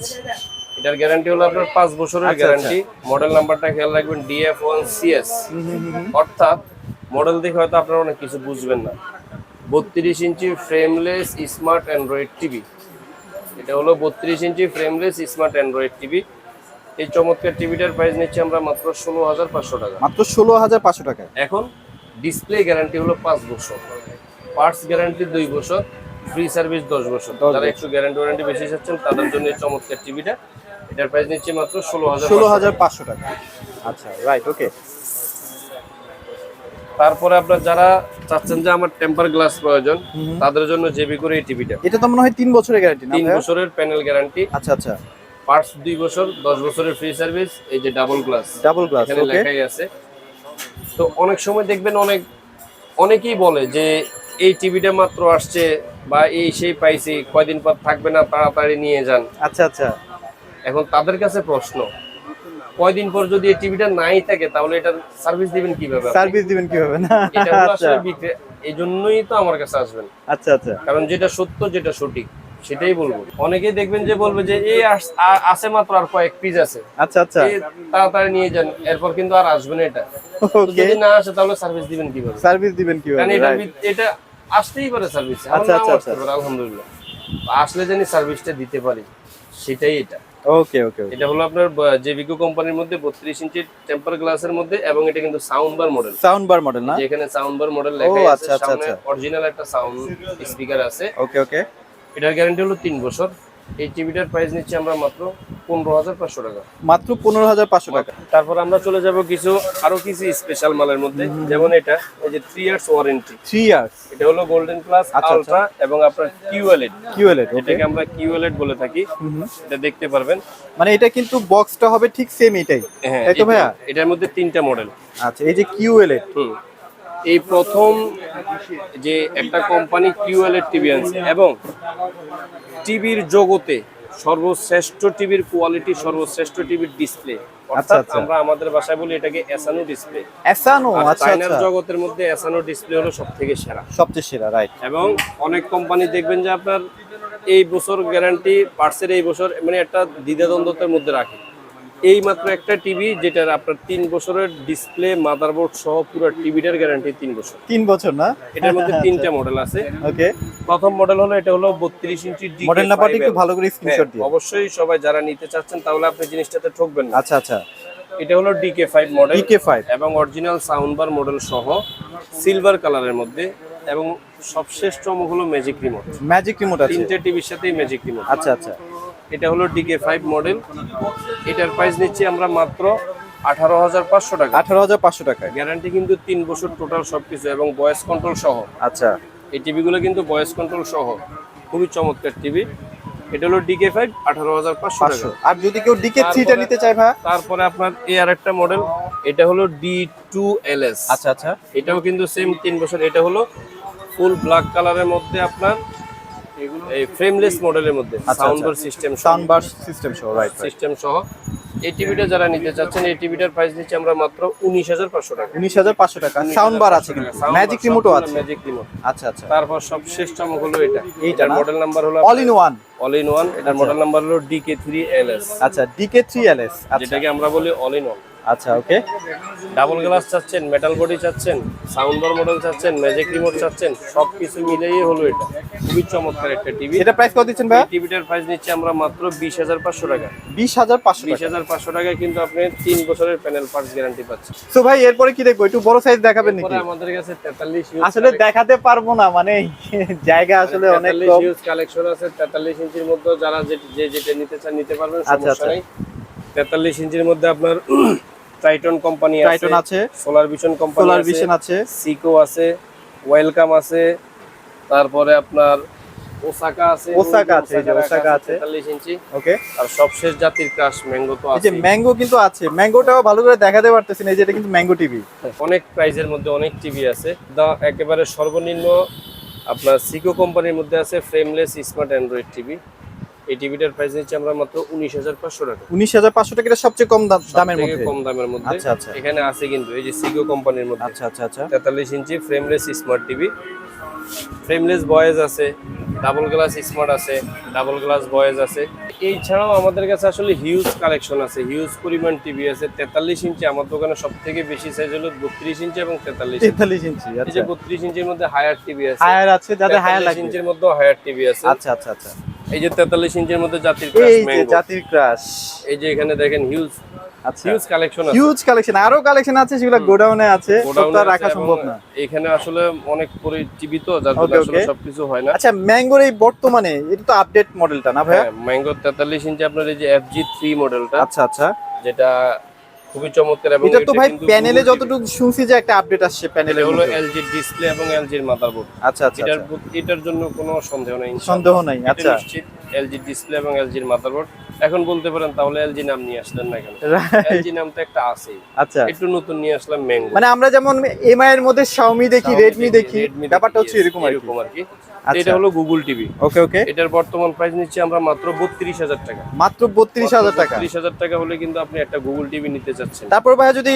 এটার গ্যারান্টি হলো আপনার পাঁচ বছরের আচ্ছা, গ্যারান্টি মডেল নাম্বারটা খেয়াল রাখবেন ডিএফ ওয়ান সিএস অর্থাৎ মডেল দেখে হয়তো আপনারা অনেক কিছু বুঝবেন না। বত্রিশ inch frameless smart Android TV এটা হলো বত্রিশ inch frameless smart Android TV এই চমৎকার টিভিটার প্রাইস নিচ্ছি আমরা মাত্র ষোলো হাজার পাঁচশো টাকা। মাত্র ষোলো হাজার পাঁচশো টাকা এখন ডিসপ্লে গ্যারান্টি হলো পাঁচ বছর। পার্টস গ্যারান্টি দুই বছর ফ্রি সার্ভিস দশ বছর। যারা। একটু গ্যারান্টি ওয়ারেন্টি বেশি চাচ্ছেন তাদের জন্য এই চমৎকার টিভিটা এটার প্রাইস নিচ্ছি মাত্র ষোলো হাজার ষোলো হাজার পাঁচশো টাকা। আচ্ছা রাইট ওকে তারপরে আপনার যারা চাচ্ছেন যে আমার টেম্পার গ্লাস প্রয়োজন তাদের জন্য জেবি করে এই টিভিটা। এটা তো মনে হয় তিন বছরের গ্যারান্টি তিন বছরের প্যানেল গ্যারান্টি আচ্ছা আচ্ছা। পার্টস দুই বছর দশ বছরের ফ্রি সার্ভিস এই যে ডাবল গ্লাস ডাবল গ্লাস এখানে লেখাই আছে। তো অনেক সময় দেখবেন অনেক অনেকেই বলে যে এই টিভিটা মাত্র আসছে বা এই সেই পাইছি কয়দিন পর থাকবে না তাড়াতাড়ি নিয়ে যান। আচ্ছা আচ্ছা। এখন তাদের কাছে প্রশ্ন কয়দিন পর যদি এই টিভিটা নাই থাকে তাহলে এটার সার্ভিস দিবেন কীভাবে সার্ভিস দিবেন কীভাবে? না এটা আচ্ছা। আসলে বিক্রি এই জন্যই তো আমার কাছে আসবেন। আচ্ছা আচ্ছা। কারণ যেটা সত্য যেটা সঠিক সেটাই বলব। অনেকেই দেখবেন যে বলবে যে এই আছে মাত্র আর কয়েক পিস আছে। আচ্ছা আচ্ছা। তাড়াতাড়ি নিয়ে যান এরপর কিন্তু আর আসবে না এটা। যদি না আসে তাহলে সার্ভিস দিবেন কীভাবে? সার্ভিস দিবেন কীভাবে এটা এটা আসতেই পারে সার্ভিস আচ্ছা, আচ্ছা, আচ্ছা। আলহামদুলিল্লাহ। আসলে জানি সার্ভিসটা দিতে পারি সেটাই এটা। ওকে ওকে এটা হলো আপনার জেভিকো কোম্পানির মধ্যে 32 ইঞ্চি টেম্পার গ্লাসের মধ্যে এবং এটা কিন্তু sound bar model sound bar model না? এখানে সাউন্ড বার মডেল লেখা আছে আচ্ছা, আচ্ছা, সামনে আচ্ছা। অরিজিনাল একটা সাউন্ড স্পিকার আছে। ওকে ওকে এটার গ্যারান্টি হলো 3 বছর। এই টিভিটার প্রাইস নিচ্ছি আমরা মাত্র পনেরো হাজার পাঁচশো টাকা। মাত্র পনেরো হাজার পাঁচশো টাকা। তারপর আমরা চলে যাব কিছু আরও কিছু স্পেশাল মালের মধ্যে যেমন এটা এই যে three years warranty three years এটা হলো গোল্ডেন প্লাস আলট্রা এবং আপনার কিউএলএড কিউএলএড এটাকে আমরা কিউএলএড বলে থাকি। এটা দেখতে পারবেন। মানে এটা কিন্তু বক্সটা হবে ঠিক সেম এটাই। হ্যাঁ ভাইয়া? এটার মধ্যে তিনটা মডেল আচ্ছা এই যে কিউএলএড হুম। এই প্রথম যে একটা কোম্পানি কিউএলএড টিভি আনছে এবং টিভির জগতে সর্বশ্রেষ্ঠ টিভির কোয়ালিটি সর্বশ্রেষ্ঠ টিভির ডিসপ্লে অর্থাৎ আচ্ছা। আমরা আমাদের ভাষায় বলি এটাকে এসানো ডিসপ্লে এসানো আচ্ছা আচ্ছা। জগতের মধ্যে এসানো ডিসপ্লে হলো সেরা। সবচেয়ে সেরা রাইট এবং অনেক কোম্পানি দেখবেন যে আপনার এই বছর গ্যারান্টি পার্সের এই বছর মানে একটা দ্বিধাদ্বন্দ্বতার মধ্যে রাখে। এই মাত্র একটা টিভি যেটার আপনার তিন বছরের ডিসপ্লে মাদারবোর্ড সহ পুরো টিভিটার গ্যারান্টি তিন বছর। তিন বছর না? এটার মধ্যে তিনটা মডেল আছে। ওকে। প্রথম মডেল হলো এটা হলো বত্রিশ ইঞ্চি মডেল নাম্বারটা একটু ভালো করে স্ক্রিনশট হ্যাঁ, অবশ্যই সবাই যারা নিতে চাচ্ছেন তাহলে আপনি জিনিসটাতে ঠকবেন না। আচ্ছা আচ্ছা। এটা হলো DK five model DK five এবং অরিজিনাল সাউন্ড বার মডেল সহ সিলভার কালারের মধ্যে এবং সবশেষ চমক হলো ম্যাজিক রিমোট ম্যাজিক রিমোট আছে। তিনটে টিভির সাথেই ম্যাজিক রিমোট আচ্ছা আচ্ছা। এটা হলো ডিকে ফাইভ মডেল এটার প্রাইস নিচ্ছি আমরা মাত্র আঠারো হাজার পাঁচশো টাকা। আঠারো হাজার পাঁচশো টাকা গ্যারান্টি কিন্তু তিন বছর টোটাল সবকিছু এবং ভয়েস কন্ট্রোল সহ। আচ্ছা। এই টিভিগুলো কিন্তু ভয়েস কন্ট্রোল সহ। খুবই চমৎকার টিভি এটা হলো ডিকে ফাইভ আঠারো হাজার পাঁচশো আর যদি কেউ ডিকে থ্রিটা নিতে চায় ভাই? তারপরে আপনার এ আর একটা মডেল এটা হলো ডি টু এল এস আচ্ছা আচ্ছা। এটাও কিন্তু সেম তিন বছর। এটা হলো ফুল ব্ল্যাক কালারের মধ্যে আপনার এই ফ্রেমলেস মডেলের মধ্যে আচ্ছা, সাউন্ড আচ্ছা। সিস্টেম সাউন্ড বার সিস্টেম সহ রাইট সিস্টেম সহ। এই টিভিটা যারা নিতে চাচ্ছেন এই টিভিটার প্রাইস দিচ্ছি আমরা মাত্র উনিশ হাজার পাঁচশো টাকা। উনিশ হাজার পাঁচশো টাকা। সাউন্ড বার আছে কিন্তু। ম্যাজিক রিমোটও আছে। ম্যাজিক রিমোট আচ্ছা আচ্ছা। তারপর সব চমক হলো এটা। এইটা এটার মডেল নাম্বার হলো all in one all in one এটার মডেল নাম্বার হলো D K three L S আচ্ছা D K three L S আচ্ছা। যেটাকে আমরা বলি অল ইন ওয়ান আচ্ছা ওকে ডাবল গ্লাস চাচ্ছেন মেটাল বডি চাচ্ছেন সাউন্ড বার মডেল চাচ্ছেন ম্যাজিক রিমোট চাচ্ছেন সব কিছু মিলিয়ে হলো এটা। খুবই চমৎকার একটা টিভি এটা প্রাইস কত দিচ্ছেন ভাই? টিভিটার প্রাইস নিচ্ছে আমরা মাত্র বিশ হাজার পাঁচশো টাকা। বিশ হাজার পাঁচশো বিশ টাকা হাজার পাঁচশো টাকায় কিন্তু আপনি তিন বছরের প্যানেল পার্টস গ্যারান্টি পাচ্ছেন। তো ভাই এরপরে কি দেখব? একটু বড় সাইজ দেখাবেন পরে নাকি আমাদের কাছে তেতাল্লিশ আসলে দেখাতে পারব না মানে জায়গা আসলে অনেক ইউজ কালেকশন আছে তেতাল্লিশ ইঞ্চির মধ্যে যারা যে যে যেটা নিতে চান নিতে পারবেন আচ্ছা, সমস্যা আচ্ছা। নেই। তেতাল্লিশ ইঞ্চির মধ্যে আপনার ট্রাইটন কোম্পানি আছে টাইটন আছে solar vision company solar vision আছে। সিকো আছে ওয়েলকাম আছে তারপরে আপনার ওসাকা আছে ওসাকা আছে, যে ওসাকা আছে। 43 ইঞ্চি। ওকে আর সবশেষ জাতির ক্রাশ ম্যাঙ্গো তো আছে এই যে ম্যাঙ্গো কিন্তু আছে। ম্যাঙ্গোটাও ভালো করে দেখাতে পারতেছি না এই যে এটা কিন্তু ম্যাঙ্গো টিভি অনেক প্রাইজের মধ্যে অনেক টিভি আছে। দা একেবারে সর্বনিম্ন আপনার সিকো কোম্পানির মধ্যে আছে ফ্রেমলেস স্মার্ট অ্যান্ড্রয়েড টিভি এই টিভিটার প্রাইস নিচ্ছে আমরা মাত্র উনিশ হাজার পাঁচশো টাকা। উনিশ হাজার পাঁচশো টাকা এটা সবচেয়ে কম দামের মধ্যে। কম দামের মধ্যে। আচ্ছা, আচ্ছা। এখানে আছে কিন্তু এই যে সিকো কোম্পানির মধ্যে। আচ্ছা আচ্ছা আচ্ছা। তেতাল্লিশ inch frameless smart TV frameless boys আছে ডাবল গ্লাস স্মার্ট আছে ডাবল গ্লাস বয়েজ আছে। এই ছাড়াও আমাদের কাছে আসলে হিউজ কালেকশন আছে হিউজ পরিমাণ টিভি আছে। তেতাল্লিশ ইঞ্চি আমার দোকানে সব থেকে বেশি সাইজ হলো বত্রিশ ইঞ্চি এবং তেতাল্লিশ ইঞ্চি। তেতাল্লিশ ইঞ্চি এই আচ্ছা। যে বত্রিশ ইঞ্চির মধ্যে হায়ার টিভি আছে হায়ার আছে যাদের হায়ার ইঞ্চির মধ্যে হায়ার টিভি আছে। আচ্ছা আচ্ছা আচ্ছা। এই যে তেতাল্লিশ ইঞ্চির মধ্যে জাতির ক্রাশ এই যে জাতির ক্রাশ এই যে এখানে দেখেন হিউজ আচ্ছা। হিউজ কালেকশন আছে। হিউজ কালেকশন আরও কালেকশন আছে সেগুলো গোডাউনে আছে সব তো গোডাউনে আর রাখা সম্ভব না। এখানে আসলে অনেক পরি টিভি তো যার জন্য আসলে সবকিছু হয় না। আচ্ছা ম্যাঙ্গোর এই বর্তমানে এটা তো আপডেট মডেলটা না হ্যাঁ ম্যাঙ্গো তেতাল্লিশ ইঞ্চি আপনার এই যে এফজি থ্রি মডেলটা আচ্ছা আচ্ছা। যেটা খুবই চমৎকার এবং এটা তো ভাই প্যানেলে যতটুকু শুনছি যে একটা আপডেট আসছে প্যানেলে হলো এলজি ডিসপ্লে এবং এলজির মাদারবোর্ড। আচ্ছা আচ্ছা এটার আচ্ছা। এটার জন্য কোনো সন্দেহ নাই সন্দেহ নাই আচ্ছা। এলজি ডিসপ্লে এবং এলজির মাদারবোর্ড। এখন বলতে পারেন তাহলে এলজি নাম নিয়ে আসলেন না কেন? এলজি নাম তো একটা আছে আচ্ছা। একটু নতুন নিয়ে আসলাম ম্যাঙ্গো। মানে আমরা যেমন এমআই এর মধ্যে Xiaomi দেখি রেডমি দেখি ব্যাপারটা হচ্ছে এরকম আর কি। এরকম আর কি। আচ্ছা। এটা হলো গুগল টিভি ওকে ওকে এটার বর্তমান প্রাইস নিচ্ছি আমরা মাত্র বত্রিশ হাজার টাকা। মাত্র বত্রিশ হাজার টাকা। বত্রিশ হাজার টাকা হলে কিন্তু আপনি একটা গুগল টিভি নিতে চাচ্ছেন। তারপর ভাই যদি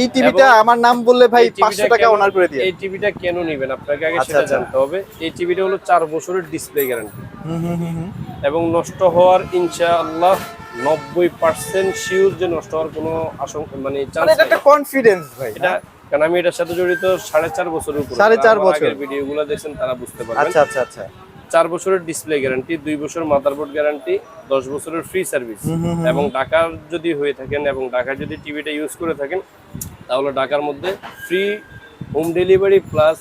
এই টিভিটা আমার নাম বললে ভাই এই টিভিটা পাঁচশো টাকা অনার করে দিয়ে। এই টিভিটা কেন নিবেন? আপনাকে আগে আচ্ছা, সেটা আচ্ছা। জানতে হবে। এই টিভিটা হলো চার বছরের ডিসপ্লে গ্যারান্টি হুম, হুম, হুম। এবং নষ্ট হওয়ার ইনশাআল্লাহ নব্বই পার্সেন্ট শিওর যে নষ্ট হওয়ার কোনো আশঙ্কা মানে মানে চান্স এটা একটা কনফিডেন্স ভাই এটা কারণ আমি এটার সাথে জড়িত সাড়ে চার বছরের উপর। সাড়ে চার বছর। ভিডিও গুলো দেখছেন তারা বুঝতে পারবেন। আচ্ছা আচ্ছা আচ্ছা। চার বছরের ডিসপ্লে গ্যারান্টি দুই বছর মাদারবোর্ড গ্যারান্টি দশ বছরের ফ্রি সার্ভিস। এবং ঢাকার যদি হয়ে থাকেন এবং ঢাকার যদি টিভিটা ইউজ করে থাকেন তাহলে ঢাকার মধ্যে free home delivery plus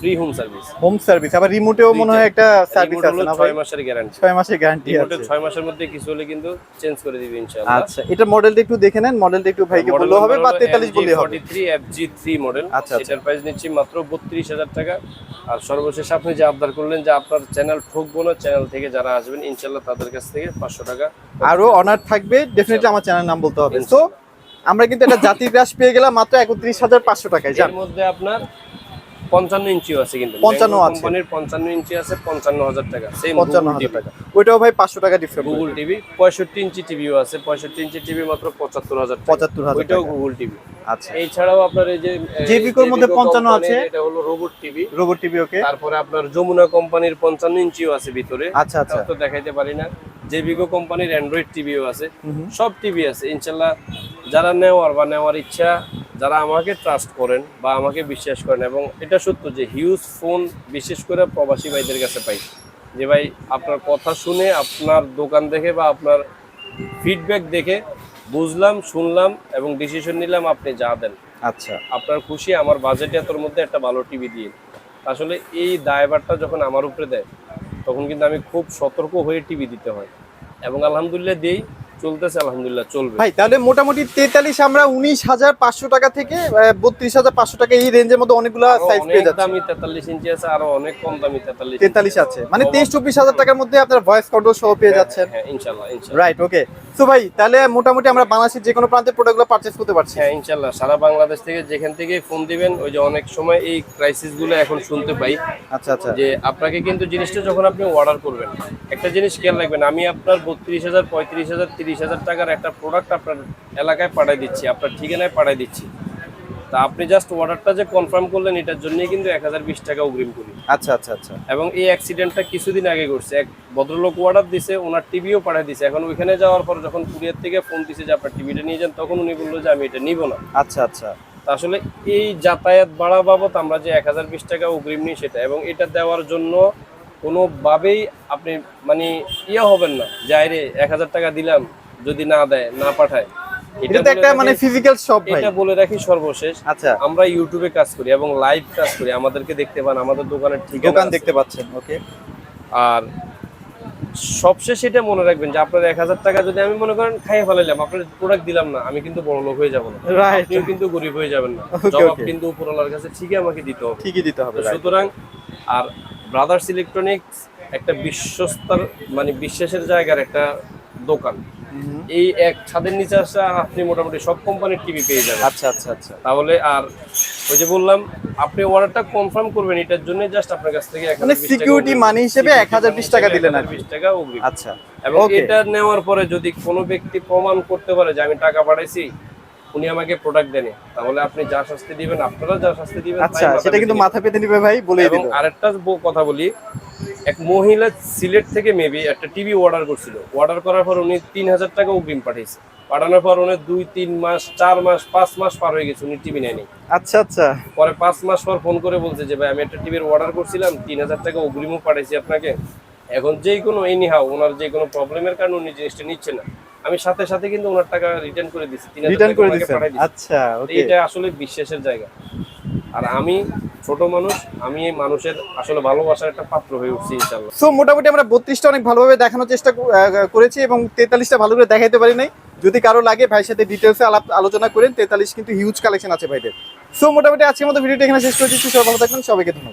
free home service home service আবার রিমোটেও মনে হয় একটা সার্ভিস আছে না ভাই? ছয় মাসের গ্যারান্টি ছয় মাসের গ্যারান্টি রিমোটে আছে। ছয় মাসের মধ্যে কিছু হলে কিন্তু চেঞ্জ করে দিবে ইনশাআল্লাহ। আচ্ছা এটা মডেলটা একটু দেখে নেন। মডেলটা একটু ভাইকে হবে বা তেতাল্লিশ বললেই হবে। FG three model. এটার প্রাইস নিচ্ছি মাত্র বত্রিশ হাজার টাকা। আর সর্বশেষ আপনি যে আবদার করলেন যে আপনার চ্যানেল ঠকবো না চ্যানেল থেকে যারা আসবেন ইনশাল্লাহ তাদের কাছ থেকে পাঁচশো টাকা আরও অনার থাকবে। ডেফিনেটলি আমার চ্যানেল নাম বলতে হবে। তো আমরা কিন্তু এটা জাতির গ্রাস পেয়ে গেলাম মাত্র একত্রিশ হাজার পাঁচশো টাকায়। জান এর মধ্যে আপনার পঞ্চান্ন ইঞ্চিও আছে কিন্তু। 55 আছে। কোম্পানির পঞ্চান্ন ইঞ্চি আছে পঞ্চান্ন হাজার টাকা। সেম পঞ্চান্ন হাজার টাকা। ওইটাও ভাই পাঁচশো টাকা ডিফারেন্স গুগল টিভি পঁয়ষট্টি ইঞ্চি টিভিও আছে। পঁয়ষট্টি ইঞ্চি টিভি মাত্র পঁচাত্তর হাজার টাকা। পঁচাত্তর হাজার ওইটাও গুগল টিভি আচ্ছা। এছাড়াও আপনার এই যে বিকোর মধ্যে 55 আছে। এটা হলো robot TV robot TV okay তারপরে আপনার যমুনা কোম্পানির পঞ্চান্ন ইঞ্চিও আছে ভিতরে। আচ্ছা আচ্ছা। তো দেখাইতে পারি না। বিগো কোম্পানির অ্যান্ড্রয়েড টিভিও আছে। সব টিভি আছে। ইনশাল্লাহ যারা নেওয়ার বা নেওয়ার ইচ্ছা যারা আমাকে ট্রাস্ট করেন বা আমাকে বিশ্বাস করেন এবং এটা সত্য যে হিউজ ফোন বিশেষ করে প্রবাসী ভাইদের কাছে পাই। যে ভাই আপনার কথা শুনে আপনার দোকান দেখে বা আপনার ফিডব্যাক দেখে বুঝলাম শুনলাম এবং ডিসিশন নিলাম আপনি যা দেন। আচ্ছা। আপনার খুশি আমার বাজেট এতর মধ্যে একটা ভালো টিভি দিয়ে। আসলে এই দায়ভারটা যখন আমার উপরে দেয় তখন কিন্তু আমি খুব সতর্ক হয়ে টিভি দিতে হয়। এবং আলহামদুলিল্লাহ দিই চলতেছে আলহামদুলিল্লাহ চলবে। ভাই তাহলে মোটামুটি তেতাল্লিশ আমরা উনিশ হাজার পাঁচশো টাকা থেকে বত্রিশ হাজার পাঁচশো টাকা এই রেঞ্জের মধ্যে অনেকগুলো সাইজ পেয়ে যাচ্ছে। দামি তেতাল্লিশ ইঞ্চি আছে আরও অনেক কম দামি তেতাল্লিশ তেতাল্লিশ আছে। মানে তেইশ চব্বিশ হাজার টাকার মধ্যে আপনার ভয়েস কন্ট্রোল সহ পেয়ে যাচ্ছেন। হ্যাঁ ইনশাল্লাহ ইনশাল্লাহ রাইট ওকে সো ভাই তাহলে মোটামুটি আমরা বাংলাদেশের যে কোনো প্রান্তে প্রোডাক্টগুলো পারচেস করতে পারছি। হ্যাঁ ইনশাল্লাহ সারা বাংলাদেশ থেকে যেখান থেকে ফোন দিবেন ওই যে অনেক সময় এই ক্রাইসিসগুলো এখন শুনতে পাই। আচ্ছা আচ্ছা। যে আপনাকে কিন্তু জিনিসটা যখন আপনি অর্ডার করবেন একটা জিনিস খেয়াল রাখবেন আমি আপনার বত্রিশ হাজার পঁয়ত্রিশ হাজার তিরিশ হাজার টাকার একটা প্রোডাক্ট আপনার এলাকায় পাঠিয়ে দিচ্ছি আপনার ঠিকানায় পাঠিয়ে দিচ্ছি। তা আপনি জাস্ট অর্ডারটা যে কনফার্ম করলেন এটার জন্যই কিন্তু এক হাজার বিশ টাকা অগ্রিম করি। আচ্ছা আচ্ছা আচ্ছা। এবং এই অ্যাক্সিডেন্টটা কিছুদিন আগে ঘটছে। এক ভদ্রলোক অর্ডার দিছে ওনার টিভিও পাঠিয়ে দিছে। এখন ওইখানে যাওয়ার পর যখন কুরিয়ার থেকে ফোন দিছে যে আপনার টিভিটা নিয়ে যান তখন উনি বলল যে আমি এটা নিব না। আচ্ছা আচ্ছা। তা আসলে এই যাতায়াত ভাড়া বাবদ আমরা যে এক হাজার বিশ টাকা অগ্রিম নিই সেটা এবং এটা দেওয়ার জন্য কোনোভাবেই আপনি মানে ইয়ে হবেন না। যাই রে এক হাজার টাকা দিলাম যদি না দেয় না পাঠায়। এটা তো একটা মানে রাখি- ফিজিক্যাল শপ ভাই। এটা বলে রাখি সর্বশেষ। আচ্ছা। আমরা ইউটিউবে কাজ করি এবং লাইভ কাজ করি। আমাদেরকে দেখতে পান আমাদের দোকানের ঠিকানা দোকান দেখতে পাচ্ছেন ওকে আর সবশেষ এটা মনে রাখবেন যে আপনার এক হাজার টাকা যদি আমি মনে করেন খাইয়ে ফেলাইলাম আপনার প্রোডাক্ট দিলাম না আমি কিন্তু বড় লোক হয়ে যাব না। আপনিও কিন্তু গরিব হয়ে যাবেন না। জবাব. কিন্তু উপরওয়ালার কাছে ঠিকই আমাকে দিতে হবে। ঠিকই দিতে হবে সুতরাং আর ব্রাদার্স ইলেকট্রনিক্স একটা বিশ্বস্তার মানে বিশ্বাসের জায়গার একটা দোকান। এই এক ছাদের নিচে আসা আপনি মোটামুটি সব কোম্পানির টিভি পেয়ে যাবেন। আচ্ছা আচ্ছা আচ্ছা। তাহলে আর ওই যে বললাম আপনি অর্ডারটা কনফার্ম করবেন এটার জন্য জাস্ট আপনার কাছ থেকে মানে security money হিসেবে 1020 টাকা দিলেন আর কি। বিশ টাকা অগ্রিম। আচ্ছা। এবং এটা নেওয়ার পরে যদি কোনো ব্যক্তি প্রমাণ করতে পারে যে আমি টাকা পাঠাইছি উনি আমাকে প্রোডাক্ট দেন তাহলে আপনি যা শাস্তি দিবেন আপনারা যা শাস্তি দিবেন আচ্ছা সেটা কিন্তু মাথা পেতে নিবে ভাই বলে দিল। আরেকটা কথা বলি এক মহিলা সিলেট থেকে মেবি একটা টিভি অর্ডার করছিল। অর্ডার করার পর উনি তিন হাজার টাকা অগ্রিম পাঠিয়েছে। পাঠানোর পর উনি দুই তিন মাস চার মাস পাঁচ মাস পার হয়ে গেছে উনি টিভি নেয়নি। আচ্ছা আচ্ছা। পরে পাঁচ মাস পর ফোন করে বলছে যে ভাই আমি একটা টিভির অর্ডার করছিলাম তিন হাজার টাকা অগ্রিমও পাঠিয়েছি আপনাকে। এখন যেই কোনো এনি হাও ওনার যে কোনো প্রবলেমের কারণে উনি জিনিসটা নিচ্ছে না। আমি সাথে সাথে কিন্তু ওনার টাকা রিটার্ন করে দিচ্ছি রিটার্ন করে দিচ্ছেন দিচ্ছি। আচ্ছা ওকে এটা আসলে বিশ্বাসের জায়গা। আর আমি ছোট মানুষ আমি এই মানুষের আসলে ভালোবাসার একটা পাত্র হয়ে উঠছি ইনশাল্লাহ সো মোটামুটি আমরা বত্রিশটা অনেক ভালোভাবে দেখানোর চেষ্টা করেছি এবং তেতাল্লিশটা ভালো করে দেখাইতে পারি নাই। যদি কারও লাগে ভাইয়ের সাথে ডিটেলসে আলাপ আলোচনা করেন তেতাল্লিশ কিন্তু হিউজ কালেকশন আছে ভাইদের। সো মোটামুটি আজকের মতো ভিডিওটা এখানে শেষ করে দিচ্ছি। সবাই ভালো থাকবেন সবাইকে ধন্যবাদ।